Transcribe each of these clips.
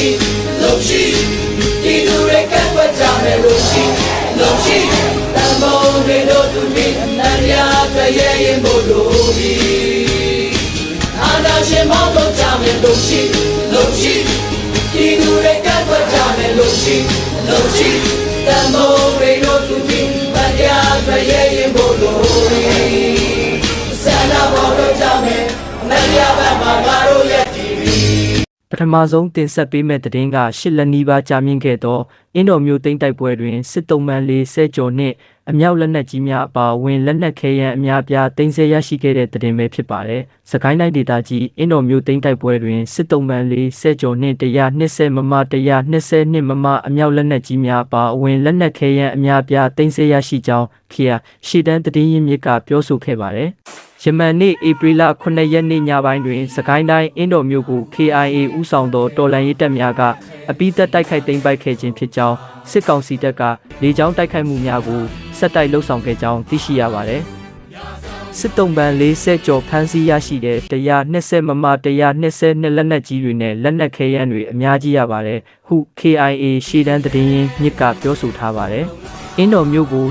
ရှိလို့ရှိဒီလူတွေကပ်ွက်ကြမယ်လို့ရှိလို့ရှိတန်ဖိုးတွေတို့သူမိအနန္တရာတရေရင်မို့လို့ဒီအာနာရှင်မောင်းလို့ကြမယ်လို့ရှိလို့ရှိဒီလူတွေကပ်ွက်ကြမယ်လို့ရှိလို့ရှိတန်ဖိုးတွေတို့သူမိအနန္တရာတရေရင်မို့လို့ဒီဆန္ဒပေါ်တော့ကြမယ်အနန္တရာဘက်မှာငါတို့ရဲ့ဒီပ ထမဆုံးတင်ဆက်ပေးမဲ့သတင်းကရှစ်လက်နီးပါးကြာမြင့်ခဲ့သောအင်းတော်မျိုးသိမ်းတိုက်ပွဲတွင်စစ်တုံးမှန်လေးဆဲကျော်နှင့်အမြောက်လက်နက်ကြီးများအပါအဝင်လက်နက်ခဲယမ်းအများအပြားတင်ဆက်ရရှိခဲ့တဲ့သတင်းပဲဖြစ်ပါတယ်။စကိုင်းတိုင်းဒေသကြီးအင်းတော်မျိုးသိမ်းတိုက်ပွဲတွင်စစ်တုံးမှန်လေးဆဲကျော်နှင့်120မမ120မမအမြောက်လက်နက်ကြီးများအပါအဝင်လက်နက်ခဲယမ်းအများအပြားတင်ဆက်ရရှိကြောင်းခီယာရှီတန်းသတင်းရင်းမြစ်ကပြောဆိုခဲ့ပါတယ်။ ယမန်နေ့ဧပြီလ9ရက်နေ့ညပိုင်းတွင်စကိုင်းတိုင်းအင်းတော်မြို့ကို KIA ဦးဆောင်သောတော်လှန်ရေးတပ်များကအပိသက်တိုက်ခိုက်သိမ်းပိုက်ခဲ့ခြင်းဖြစ်ကြောင်းစစ်ကောင်စီတပ်ကလေကြောင်းတိုက်ခိုက်မှုများကိုဆက်တိုက်လှုပ်ဆောင်ခဲ့ကြောင်းသိရှိရပါတယ်။စစ်တုံးပန်း40ကျော်ဖမ်းဆီးရရှိတဲ့120မမ120လက်နက်ကြီးတွေနဲ့လက်နက်ခဲယမ်းတွေအများကြီးရပါတယ်ဟု KIA ရှေ့တန်းသတင်းရင်းမြစ်ကပြောဆိုထားပါတယ်။ အင်းတော်မျိုးကို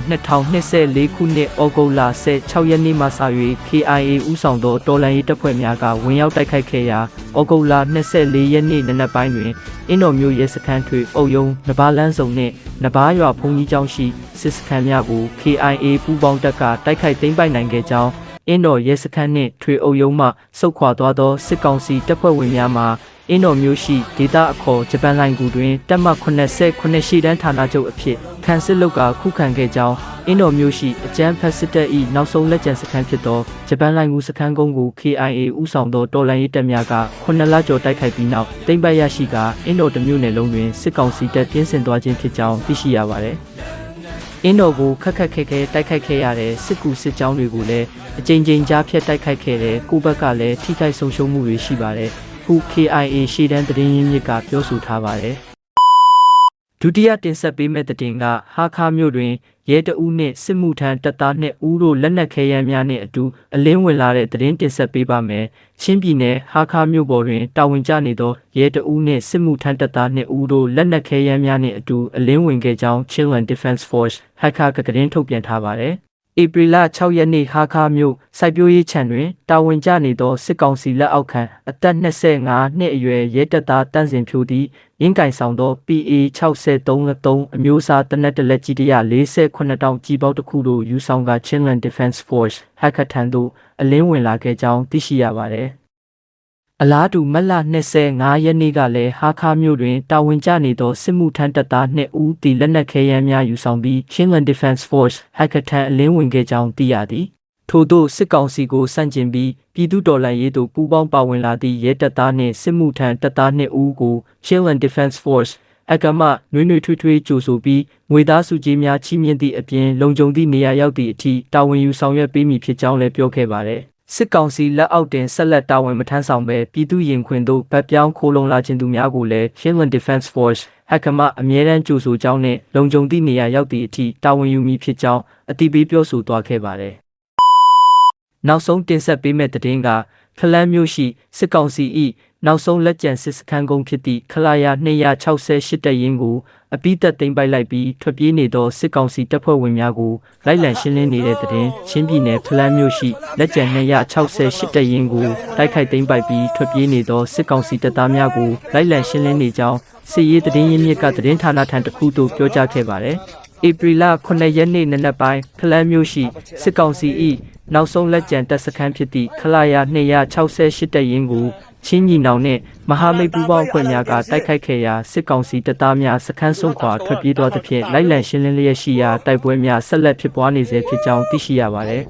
2024ခုနှစ်ဩဂုတ်လ16ရက်နေ့မှစ၍ KIA ဦးဆောင်သောတော်လှန်ရေးတပ်ဖွဲ့များကဝင်ရောက်တိုက်ခိုက်ခဲ့ရာဩဂုတ်လ24ရက်နေ့နနက်ပိုင်းတွင်အင်းတော်မျိုးရဲစခန်းထွေအုပ်ယုံနဘာလန်းစုံနှင့်နဘာရွာဘုံကြီးကျောင်းရှိစစ်စခန်းများကို KIA ပူးပေါင်းတပ်ကတိုက်ခိုက်သိမ်းပိုက်နိုင်ခဲ့ကြောင်းအင်းတော်ရဲစခန်းနှင့်ထွေအုပ်ယုံမှစုခွာသွားသောစစ်ကောင်စီတပ်ဖွဲ့ဝင်များမှ အင်းတော်မျိုးရှိဒေသအခေါ်ဂျပန်လိုင်ကူတွင်တပ်မ89ရှိတန်းဌာနချုပ်အဖြစ်ခန့်စစ်လုတ်ကခုခံခဲ့ကြောင်းအင်းတော်မျိုးရှိအကြမ်းဖက်စစ်တပ်၏နောက်ဆုံးလက်ကျန်စခန်းဖြစ်သောဂျပန်လိုင်ကူစခန်းကုန်းကို KIA ဦးဆောင်သောတော်လှန်ရေးတပ်များက9လကျော်တိုက်ခိုက်ပြီးနောက်တိမ့်ပတ်ရရှိကအင်းတော်တစ်မျိုးနယ်လုံးတွင်စစ်ကောင်စီတပ်ပြင်းစင်သွားခြင်းဖြစ်ကြောင်းသိရှိရပါသည်။အင်းတော်ကိုခက်ခက်ခဲခဲတိုက်ခိုက်ခဲ့ရတဲ့စစ်ကူစစ်ကြောင်းတွေကိုလည်းအကြိမ်ကြိမ်ကြားဖြတ်တိုက်ခိုက်ခဲ့တဲ့ကိုဘက်ကလည်းထိခိုက်ဆုံးရှုံးမှုတွေရှိပါတယ်။ ခု KIA ရှေ့တန်းသတင်းရင်းမြစ်ကပြောဆိုထားပါတယ်။ဒုတိယတင်ဆက်ပေးမယ့်သတင်းကဟာခါမြို့တွင်ရဲတအူးနှင့်စစ်မှုထမ်းတပ်သားနှစ်ဦးတို့လက်နက်ခဲယမ်းများနှင့်အတူအလင်းဝင်လာတဲ့သတင်းတင်ဆက်ပေးပါမယ်။ချင်းပြည်နယ်ဟာခါမြို့ပေါ်တွင်တာဝန်ကျနေသောရဲတအူးနှင့်စစ်မှုထမ်းတပ်သားနှစ်ဦးတို့လက်နက်ခဲယမ်းများနှင့်အတူအလင်းဝင်ခဲ့ကြောင်း Children Defense Force ဟက်ခါကသတင်းထုတ်ပြန်ထားပါတယ်။ ဧပြီလ6ရက်နေ့ဟာခါမြို့စိုက်ပျိုးရေးခြံတွင်တာဝန်ကျနေသောစစ်ကောင်စီလက်အောက်ခံအသက်25နှစ်အရွယ်ရဲတပ်သားတန်းစင်ဖြိုသည်ရင်းကင်ဆောင်သော PA 63အမျိုးအစားတနက်တလက်ကြီး148တောင်ကြီးပေါက်တစ်ခုတို့ယူဆောင်က Chinland Defense Force ဟက်ခထန်သို့အလင်းဝင်လာခဲ့ကြောင်းသိရှိရပါသည် အလားတူမတ်လ25ရက်နေ့ကလည်းဟာခါမြို့တွင်တာဝန်ကျနေသောစစ်မှုထမ်းတပ်သား2ဦးတီလက်နက်ခဲယမ်းများယူဆောင်ပြီး Chinland Defense Force ဟက်ခထန်အလင်းဝင်ခဲ့ကြောင်းသိရသည်ထို့သောစစ်ကောင်စီကိုစန့်ကျင်ပြီးပြည်သူတော်လှန်ရေးသို့ပူးပေါင်းပါဝင်လာသည့်ရဲတပ်သားနှင့်စစ်မှုထမ်းတပ်သား2ဦးကို Chinland Defense Force အကမနွေးနွေထွေးထွေးကြိုဆိုပြီးငွေသားစုကြီးများချီးမြှင့်သည့်အပြင်လုံခြုံသည့်နေရာရောက်သည့်အထိတာဝန်ယူဆောင်ရွက်ပေးမည်ဖြစ်ကြောင်းလည်းပြောခဲ့ပါတယ်။ စစ်ကောင်စီလက်အောက်တင်ဆက်လက်တာဝန်မထမ်းဆောင်ဘဲပြည်သူရင်ခွင်သို့ဗတ်ပြောင်းခိုးလုံလာခြင်းသူများကိုလည်း Finland Defense Force ဟက်ကမအမြဲတမ်းကြိုဆိုကြောင်းနဲ့လုံခြုံသည့်နေရာရောက်သည့်အထိတာဝန်ယူမည်ဖြစ်ကြောင်းအတိပေးပြောဆိုသွားခဲ့ပါတယ်။နောက်ဆုံးတင်ဆက်ပေးမယ့်သတင်းကဖလန်းမြို့ရှိစစ်ကောင်စီ၏ နောက်ဆုံးလက်ကျန်စစ်စခန်းကုန်းဖြစ်သည့်ခလာယာ268တပ်ရင်းကိုအပိသက်သိမ်းပိုက်လိုက်ပြီးထွက်ပြေးနေသောစစ်ကောင်စီတပ်ဖွဲ့ဝင်များကိုလိုက်လံရှင်းလင်းနေတဲ့တဲ့တင်ချင်းပြည်နယ်ဖလန်းမြို့ရှိလက်ကျန်268တပ်ရင်းကိုတိုက်ခိုက်သိမ်းပိုက်ပြီးထွက်ပြေးနေသောစစ်ကောင်စီတပ်သားများကိုလိုက်လံရှင်းလင်းနေကြောင်းစစ်ရေးသတင်းရင်းမြစ်ကသတင်းဌာနထံတစ်ခုသို့ပြောကြားခဲ့ပါတယ်။ဧပြီလ9ရက်နေ့နနက်ပိုင်းဖလန်းမြို့ရှိစစ်ကောင်စီ၏နောက်ဆုံးလက်ကျန်တပ်စခန်းဖြစ်သည့်ခလာယာ268တပ်ရင်းကို ချင်းညီနောင်နှင့်မဟာမိတ်ပူးပေါင်းအဖွဲ့များကတိုက်ခိုက်ခဲ့ရာစစ်ကောင်စီတပ်သားများစခန်းဆုံးခွာထွက်ပြေးသွားသဖြင့်လိုက်လံရှင်းလင်းလျက်ရှိရာတိုက်ပွဲများဆက်လက်ဖြစ်ပွားနေဆဲဖြစ်ကြောင်းသိရှိရပါသည်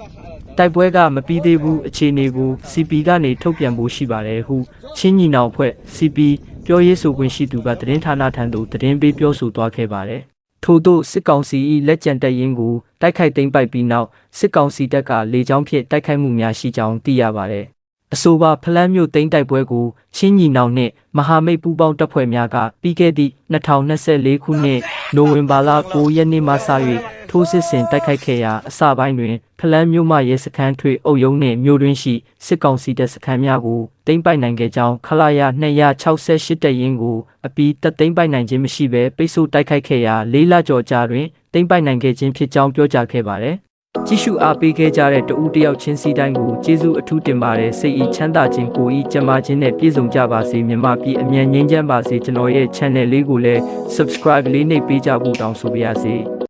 ။တိုက်ပွဲကမပြီးသေးဘူးအခြေအနေကို CP ကနေထုတ်ပြန်ဖို့ရှိပါတယ်ဟုချင်းညီနောင်အဖွဲ့ CP ပြောရေးဆိုခွင့်ရှိသူကသတင်းဌာနထံသို့သတင်းပေးပြောဆိုသွားခဲ့ပါတယ်။ထို့သောစစ်ကောင်စီ၏လက်ကျန်တပ်ရင်းကိုတိုက်ခိုက်သိမ်းပိုက်ပြီးနောက်စစ်ကောင်စီတပ်ကလေကြောင်းဖြင့်တိုက်ခိုက်မှုများရှိကြောင်းသိရပါတယ်။ အဆိုပါဖလန်းမြို့သိမ်းတိုက်ပွဲကိုချင်းညီနောင်နှင့်မဟာမိတ်ပူးပေါင်းတပ်ဖွဲ့များကပြီးခဲ့သည့်2024ခုနှစ်နိုဝင်ဘာလ9ရက်နေ့မှစ၍ထိုးစစ်ဆင်တိုက်ခိုက်ခဲ့ရာအစပိုင်းတွင်ဖလန်းမြို့မှရဲစခန်းထွေအုပ်ရုံးနှင့်မြို့တွင်းရှိစစ်ကောင်စီတပ်စခန်းများကိုသိမ်းပိုက်နိုင်ခဲ့ကြောင်းခလာရ268တပ်ရင်းကိုအပီးတပ်သိမ်းပိုက်နိုင်ခြင်းမရှိဘဲပိတ်ဆို့တိုက်ခိုက်ခဲ့ရာလေးလကျော်ကြာတွင်သိမ်းပိုက်နိုင်ခဲ့ခြင်းဖြစ်ကြောင်းပြောကြားခဲ့ပါသည် ကြည့်ရှုအားပေးခဲ့ကြတဲ့တဦးတယောက်ချင်းစီတိုင်းကိုကျေးဇူးအထူးတင်ပါတယ်စိတ်ဤချမ်းသာခြင်းကိုဤကျန်းမာခြင်းနဲ့ပြည့်စုံကြပါစေမြမပြည်အမြန်ငြိမ်းချမ်းပါစေကျွန်တော်ရဲ့ channel လေးကိုလည်း subscribe လေးနှိပ်ပေးကြဖို့တောင်းဆိုပါရစေ